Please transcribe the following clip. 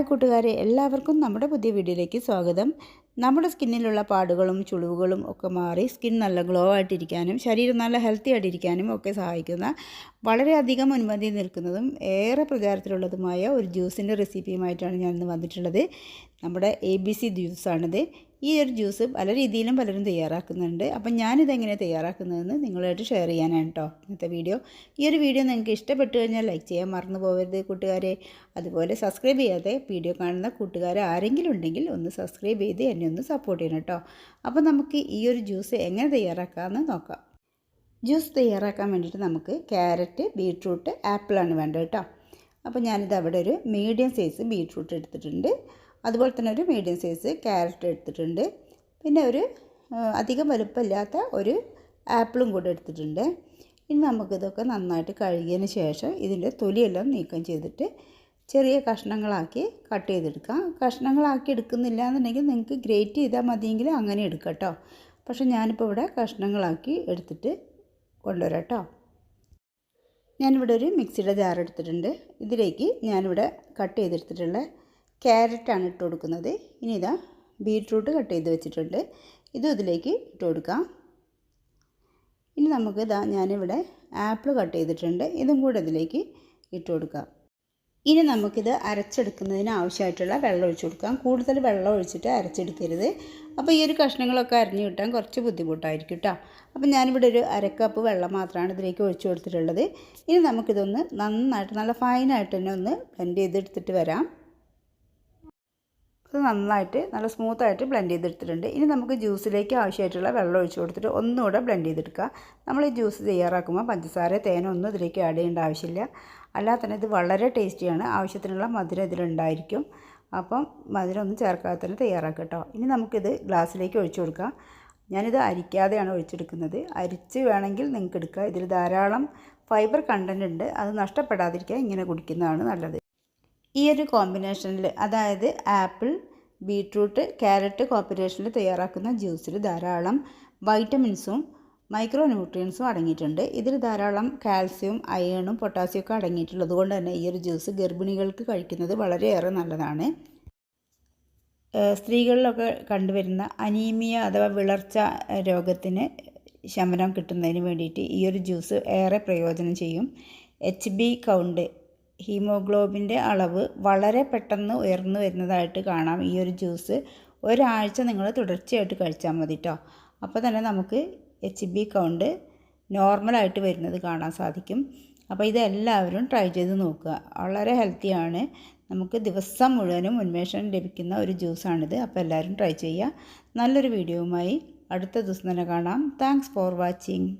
Hi കൂട്ടുകാരെ എല്ലാവർക്കും നമ്മുടെ പുതിയ വീഡിയോയിലേക്ക് സ്വാഗതം. നമ്മുടെ സ്കിന്നിലുള്ള പാടുകളും ചുളിവുകളും ഒക്കെ മാറി സ്കിൻ നല്ല ഗ്ലോ ആയിട്ടിരിക്കാനും ശരീരം നല്ല ഹെൽത്തി ആയിട്ടിരിക്കാനും ഒക്കെ സഹായിക്കുന്ന വളരെയധികം മുൻപന്തി നിൽക്കുന്നതും ഏറെ പ്രചാരത്തിലുള്ളതുമായ ഒരു ജ്യൂസിന്റെ റെസിപ്പിയുമായിട്ടാണ് ഞാൻ ഇന്ന് വന്നിട്ടുള്ളത്. നമ്മുടെ എ ബി സി ജ്യൂസാണിത് ഈ ഒരു ജ്യൂസ് പല രീതിയിലും പലരും തയ്യാറാക്കുന്നുണ്ട്. അപ്പം ഞാനിതെങ്ങനെ തയ്യാറാക്കുന്നതെന്ന് നിങ്ങളായിട്ട് ഷെയർ ചെയ്യാനാണ് കേട്ടോ ഇന്നത്തെ വീഡിയോ ഈ ഒരു വീഡിയോ നിങ്ങൾക്ക് ഇഷ്ടപ്പെട്ടു കഴിഞ്ഞാൽ ലൈക്ക് ചെയ്യാൻ മറന്നു പോകരുത് കൂട്ടുകാരെ. അതുപോലെ സബ്സ്ക്രൈബ് ചെയ്യാതെ വീഡിയോ കാണുന്ന കൂട്ടുകാരെ ആരെങ്കിലും ഉണ്ടെങ്കിൽ ഒന്ന് സബ്സ്ക്രൈബ് ചെയ്ത് എന്നെ ഒന്ന് സപ്പോർട്ട് ചെയ്യണം കേട്ടോ. അപ്പോൾ നമുക്ക് ഈ ഒരു ജ്യൂസ് എങ്ങനെ തയ്യാറാക്കാമെന്ന് നോക്കാം. ജ്യൂസ് തയ്യാറാക്കാൻ വേണ്ടിയിട്ട് നമുക്ക് ക്യാരറ്റ് ബീട്രൂട്ട് ആപ്പിളാണ് വേണ്ടത് കേട്ടോ. അപ്പോൾ ഞാനിത് അവിടെ ഒരു മീഡിയം സൈസ് ബീട്രൂട്ട് എടുത്തിട്ടുണ്ട്. അതുപോലെ തന്നെ ഒരു മീഡിയം സൈസ് ക്യാരറ്റ് എടുത്തിട്ടുണ്ട്. പിന്നെ ഒരു അധികം വലുപ്പമില്ലാത്ത ഒരു ആപ്പിളും കൂടെ എടുത്തിട്ടുണ്ട്. ഇനി നമുക്കിതൊക്കെ നന്നായിട്ട് കഴുകിയതിന് ശേഷം ഇതിന്റെ തൊലിയെല്ലാം നീക്കം ചെയ്തിട്ട് ചെറിയ കഷ്ണങ്ങളാക്കി കട്ട് ചെയ്തെടുക്കാം. കഷ്ണങ്ങളാക്കി എടുക്കുന്നില്ല എന്നുണ്ടെങ്കിൽ നിങ്ങൾക്ക് ഗ്രേറ്റ് ചെയ്താൽ മതിയെങ്കിൽ അങ്ങനെ എടുക്കാം കേട്ടോ. പക്ഷേ ഞാനിപ്പോൾ ഇവിടെ കഷ്ണങ്ങളാക്കി എടുത്തിട്ട് കൊണ്ടുവരാം കേട്ടോ. ഞാനിവിടെ ഒരു മിക്സിയുടെ ജാർ എടുത്തിട്ടുണ്ട്. ഇതിലേക്ക് ഞാനിവിടെ കട്ട് ചെയ്തെടുത്തിട്ടുള്ള ക്യാരറ്റാണ് ഇട്ട് കൊടുക്കുന്നത്. ഇനി ഇതാ ബീട്രൂട്ട് കട്ട് ചെയ്ത് വെച്ചിട്ടുണ്ട്. ഇതും ഇതിലേക്ക് ഇട്ട് കൊടുക്കാം. ഇനി നമുക്ക് ഇതാ ഞാനിവിടെ ആപ്പിൾ കട്ട് ചെയ്തിട്ടുണ്ട്. ഇതും കൂടെ ഇതിലേക്ക് ഇട്ട് കൊടുക്കാം. ഇനി നമുക്കിത് അരച്ചെടുക്കുന്നതിന് ആവശ്യമായിട്ടുള്ള വെള്ളം ഒഴിച്ചു കൊടുക്കാം. കൂടുതൽ വെള്ളം ഒഴിച്ചിട്ട് അരച്ചെടുക്കരുത്. അപ്പോൾ ഈ ഒരു കഷ്ണങ്ങളൊക്കെ അരിഞ്ഞു കിട്ടാൻ കുറച്ച് ബുദ്ധിമുട്ടായിരിക്കും കേട്ടോ. അപ്പോൾ ഞാനിവിടെ ഒരു അരക്കപ്പ് വെള്ളം മാത്രമാണ് ഇതിലേക്ക് ഒഴിച്ചു കൊടുത്തിട്ടുള്ളത്. ഇനി നമുക്കിതൊന്ന് നന്നായിട്ട് നല്ല ഫൈനായിട്ട് തന്നെ ഒന്ന് ബ്ലെൻഡ് ചെയ്തെടുത്തിട്ട് വരാം. അത് നന്നായിട്ട് നല്ല സ്മൂത്തായിട്ട് ബ്ലെൻഡ് ചെയ്തെടുത്തിട്ടുണ്ട്. ഇനി നമുക്ക് ജ്യൂസിലേക്ക് ആവശ്യമായിട്ടുള്ള വെള്ളം ഒഴിച്ച് കൊടുത്തിട്ട് ഒന്നുകൂടെ ബ്ലെൻഡ് ചെയ്തെടുക്കുക. നമ്മൾ ഈ ജ്യൂസ് തയ്യാറാക്കുമ്പോൾ പഞ്ചസാര തേനൊന്നും ഇതിലേക്ക് ആഡ് ചെയ്യേണ്ട ആവശ്യമില്ല. അല്ലാതെ തന്നെ ഇത് വളരെ ടേസ്റ്റിയാണ് ആവശ്യത്തിനുള്ള മധുരം ഇതിലുണ്ടായിരിക്കും. അപ്പം മധുരം ഒന്നും ചേർക്കാതെ തന്നെ തയ്യാറാക്കുക കേട്ടോ. ഇനി നമുക്കിത് ഗ്ലാസ്സിലേക്ക് ഒഴിച്ചു കൊടുക്കാം. ഞാനിത് അരിക്കാതെയാണ് ഒഴിച്ചെടുക്കുന്നത്. അരിച്ച് വേണമെങ്കിൽ നിങ്ങൾക്ക് എടുക്കുക ഇതിൽ ധാരാളം ഫൈബർ കണ്ടന്റ് ഉണ്ട്. അത് നഷ്ടപ്പെടാതിരിക്കാൻ ഇങ്ങനെ കുടിക്കുന്നതാണ് നല്ലത്. ഈ ഒരു കോമ്പിനേഷനിൽ അതായത് ആപ്പിൾ ബീട്രൂട്ട് ക്യാരറ്റ് കോമ്പിനേഷനിൽ തയ്യാറാക്കുന്ന ജ്യൂസിൽ ധാരാളം വൈറ്റമിൻസും മൈക്രോ ന്യൂട്രിയൻസും അടങ്ങിയിട്ടുണ്ട്. ഇതിൽ ധാരാളം കാൽസ്യവും അയണും പൊട്ടാസ്യവും ഒക്കെ അടങ്ങിയിട്ടുള്ളത് കൊണ്ട് തന്നെ ഈ ഒരു ജ്യൂസ് ഗർഭിണികൾക്ക് കഴിക്കുന്നത് വളരെയേറെ നല്ലതാണ്. സ്ത്രീകളിലൊക്കെ കണ്ടുവരുന്ന അനീമിയ അഥവാ വിളർച്ച രോഗത്തിന് ശമനം കിട്ടുന്നതിന് വേണ്ടിയിട്ട് ഈ ഒരു ജ്യൂസ് ഏറെ പ്രയോജനം ചെയ്യും. എച്ച് ബി കൗണ്ട് ഹീമോഗ്ലോബിന്റെ അളവ് വളരെ പെട്ടെന്ന് ഉയർന്നു വരുന്നതായിട്ട് കാണാം ഈ ഒരു ജ്യൂസ്. ഒരാഴ്ച നിങ്ങൾ തുടർച്ചയായിട്ട് കഴിച്ചാൽ മതി കേട്ടോ അപ്പോൾ തന്നെ നമുക്ക് എച്ച് ബി കൗണ്ട് നോർമലായിട്ട് വരുന്നത് കാണാൻ സാധിക്കും. അപ്പോൾ ഇതെല്ലാവരും ട്രൈ ചെയ്ത് നോക്കുക. വളരെ ഹെൽത്തിയാണ് നമുക്ക് ദിവസം മുഴുവനും ഉന്മേഷം ലഭിക്കുന്ന ഒരു ജ്യൂസാണിത് അപ്പോൾ എല്ലാവരും ട്രൈ ചെയ്യുക. നല്ലൊരു വീഡിയോവുമായി അടുത്ത ദിവസം തന്നെ കാണാം. Thanks for watching